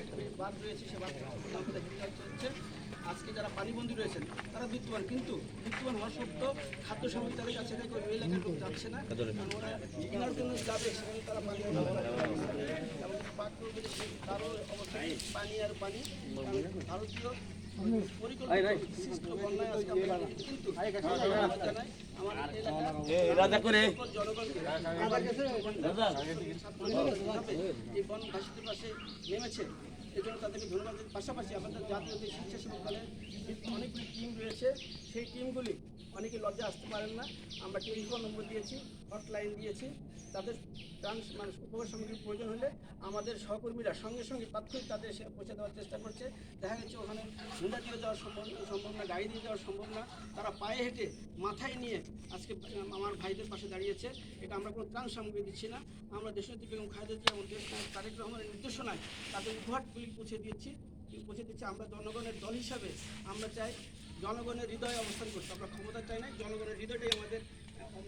সে বাদ হচ্ছে আজকে যারা পানিবন্দী রয়েছেন তারা বিদ্যমান কিন্তু বিদ্যমান হওয়া সত্ত্বেও খাদ্য সামগ্রী তাদের কাছে থেকে ওই এলাকার লোক যাচ্ছে না। ওরা কেনার জন্য যাবে সেখানে তারা পানি এবং পাক তারও অবস্থা পানি আর পানি ভারতীয় নেমেছে এজন্য তাদেরকে ধন্যবাদ। পাশাপাশি আমাদের জাতীয় যে স্বেচ্ছাসেবক দলের অনেকগুলি টিম রয়েছে, সেই টিমগুলি অনেকে লজ্জা আসতে পারেন না। আমরা টেলিফোন নম্বর দিয়েছি হটলাইন দিয়েছি, তাদের ত্রাণ মানে উপকার সামগ্রীর প্রয়োজন হলে আমাদের সহকর্মীরা সঙ্গে সঙ্গে তাৎক্ষণিক তাদের এসে পৌঁছে দেওয়ার চেষ্টা করছে। দেখা যাচ্ছে ওখানে হুন্ডা দিয়ে যাওয়া সম্ভব সম্ভব না গাড়ি দিয়ে যাওয়া সম্ভব না। তারা পায়ে হেঁটে মাথায় নিয়ে আজকে আমার ভাইদের পাশে দাঁড়িয়েছে। এটা আমরা কোনো ত্রাণ সামগ্রী দিচ্ছি না। আমরা দেশনীতি বেগম খালেদা জিয়া এবং দেশ তারেক রহমানের নির্দেশনায় তাদের উপহারগুলি পৌঁছে দিচ্ছি পৌঁছে দিচ্ছি আমরা জনগণের দল হিসাবে আমরা চাই জনগণের হৃদয়ে অবস্থান করতে। আমরা ক্ষমতা চাই না, জনগণের হৃদয়টাই আমাদের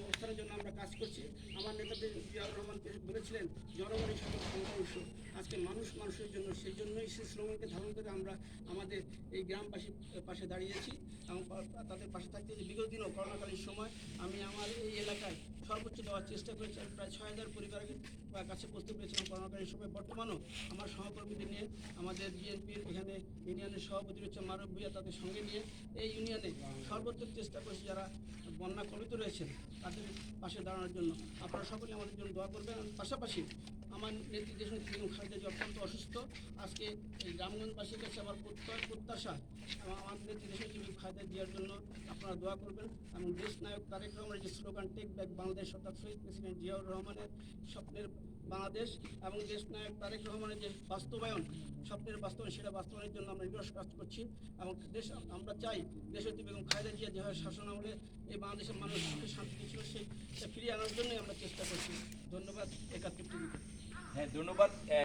অবস্থানের জন্য আমরা কাজ করছি। আমার নেতাদের জিয়াউর রহমান বলেছিলেন, জনগণের সকল ক্ষমতা আজকে মানুষ মানুষের জন্য, সেই জন্যই সেই স্লোগানকে ধারণ করে আমরা আমাদের এই গ্রামবাসীর পাশে দাঁড়িয়েছি এবং তাদের পাশে থাকতে যে বিগত দিনও করোনাকালীন সময় আমি আমার এই এলাকায় সর্বোচ্চ দেওয়ার চেষ্টা করেছি। প্রায় ছয় হাজার পরিবারের কাছে পৌঁছতে পেরেছিলাম করোনাকালীন সময়। বর্তমানেও আমার সহকর্মীদের নিয়ে আমাদের বিএনপির এখানে ইউনিয়নের সভাপতি রয়েছে মারব ভুইয়া তাদের সঙ্গে নিয়ে এই ইউনিয়নে সর্বোচ্চ চেষ্টা করেছি যারা বন্যা কবিত রয়েছেন তাদের পাশে দাঁড়ানোর জন্য। আপনারা সকলে আমাদের জন্য দোয়া করবেন। পাশাপাশি আমার নেত্রী সঙ্গে বেগম খালেদা অত্যন্ত অসুস্থ। এই কাছে আমার প্রত্যয়, প্রত্যাশা এবং আমার দেশ নেত্রী বেগম জিয়ার জন্য আপনারা দোয়া করবেন। এবং দেশ নায়ক তারেক রহমানের যে স্লোগান, টেক ব্যাক বাংলাদেশ অর্থাৎ শহীদ প্রেসিডেন্ট জিয়াউর রহমানের স্বপ্নের বাংলাদেশ এবং দেশ নায়ক তারেক রহমানের যে বাস্তবায়ন, স্বপ্নের বাস্তবায়ন, সেটা বাস্তবায়নের জন্য আমরা নিরস কাজ করছি। এবং দেশ, আমরা চাই দেশত্রী বেগম খালেদা জিয়া যেভাবে শাসন আমলে এই বাংলাদেশের মানুষ শান্তি ছিল সেই ফিরিয়ে আনার জন্যই আমরা চেষ্টা করছি। ধন্যবাদ, একাত্তর হ্যাঁ ধন্যবাদ।